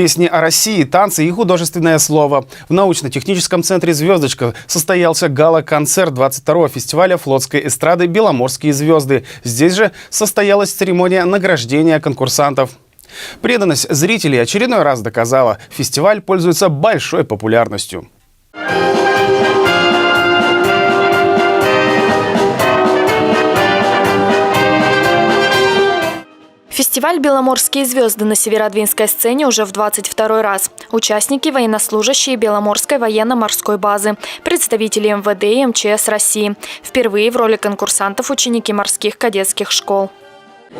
Песни о России, танцы и художественное слово. В научно-техническом центре «Звездочка» состоялся гала-концерт 22-го фестиваля флотской эстрады «Беломорские звезды». Здесь же состоялась церемония награждения конкурсантов. Преданность зрителей очередной раз доказала, фестиваль пользуется большой популярностью. Фестиваль «Беломорские звезды» на Северодвинской сцене уже в 22 раз. Участники – военнослужащие Беломорской военно-морской базы, представители МВД и МЧС России. Впервые в роли конкурсантов ученики морских кадетских школ.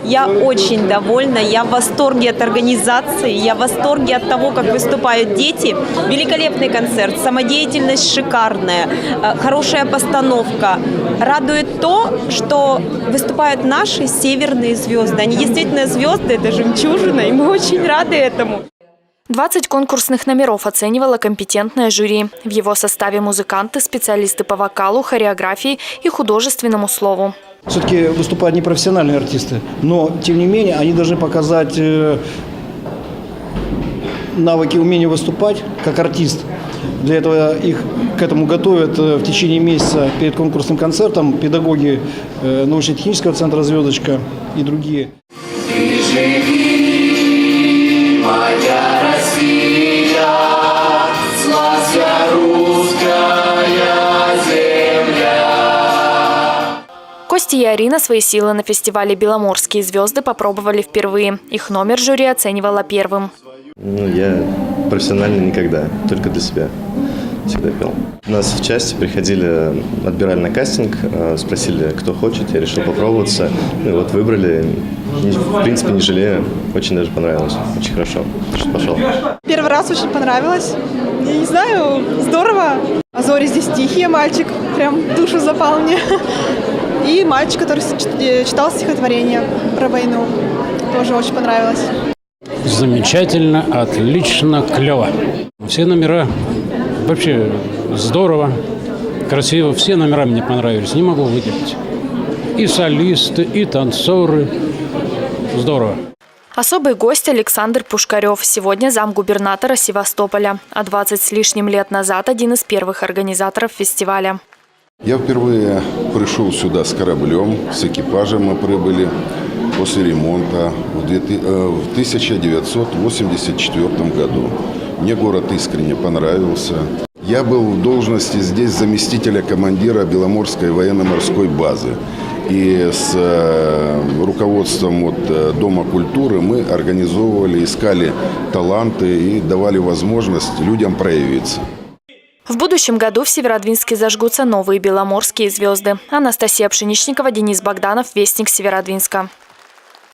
Я очень довольна, я в восторге от организации, я в восторге от того, как выступают дети. Великолепный концерт, самодеятельность шикарная, э, хорошая постановка. Радует то, что выступают наши северные звезды. Они действительно звезды, это жемчужина, и мы очень рады этому. 20 конкурсных номеров оценивало компетентное жюри. В его составе музыканты, специалисты по вокалу, хореографии и художественному слову. Все-таки выступают не профессиональные артисты, но тем не менее они должны показать э, навыки, умение выступать как артист. Для этого их к этому готовят э, в течение месяца перед конкурсным концертом педагоги э, научно-технического центра «Звездочка» и другие. Костя и Арина свои силы на фестивале «Беломорские звезды» попробовали впервые. Их номер жюри оценивало первым. Ну, я профессионально никогда, только для себя всегда пел. У нас в части приходили, отбирали на кастинг, э, спросили, кто хочет, я решил попробоваться. Ну и вот выбрали, в принципе, не жалею, очень даже понравилось, очень хорошо, что пошел. Первый раз очень понравилось. Я не знаю, здорово. А Зори здесь тихий мальчик, прям душу запал мне. И мальчик, который э, читал стихотворение про войну, тоже очень понравилось. Замечательно, отлично, клево. Все номера вообще здорово, красиво. Все номера мне понравились, не могу выделить. И солисты, и танцоры. Здорово. Особый гость Александр Пушкарев. Сегодня замгубернатора Севастополя. А 20 с лишним лет назад один из первых организаторов фестиваля. Я впервые пришел сюда с кораблем, с экипажем мы прибыли после ремонта в две ты- э, в 1984 году. Мне город искренне понравился. Я был в должности здесь заместителя командира Беломорской военно-морской базы. И с э, руководством вот, э, Дома культуры мы организовывали, искали таланты и давали возможность людям проявиться. В будущем году в Северодвинске зажгутся новые беломорские звезды. Анастасия Пшеничникова, Денис Богданов, Вестник Северодвинска.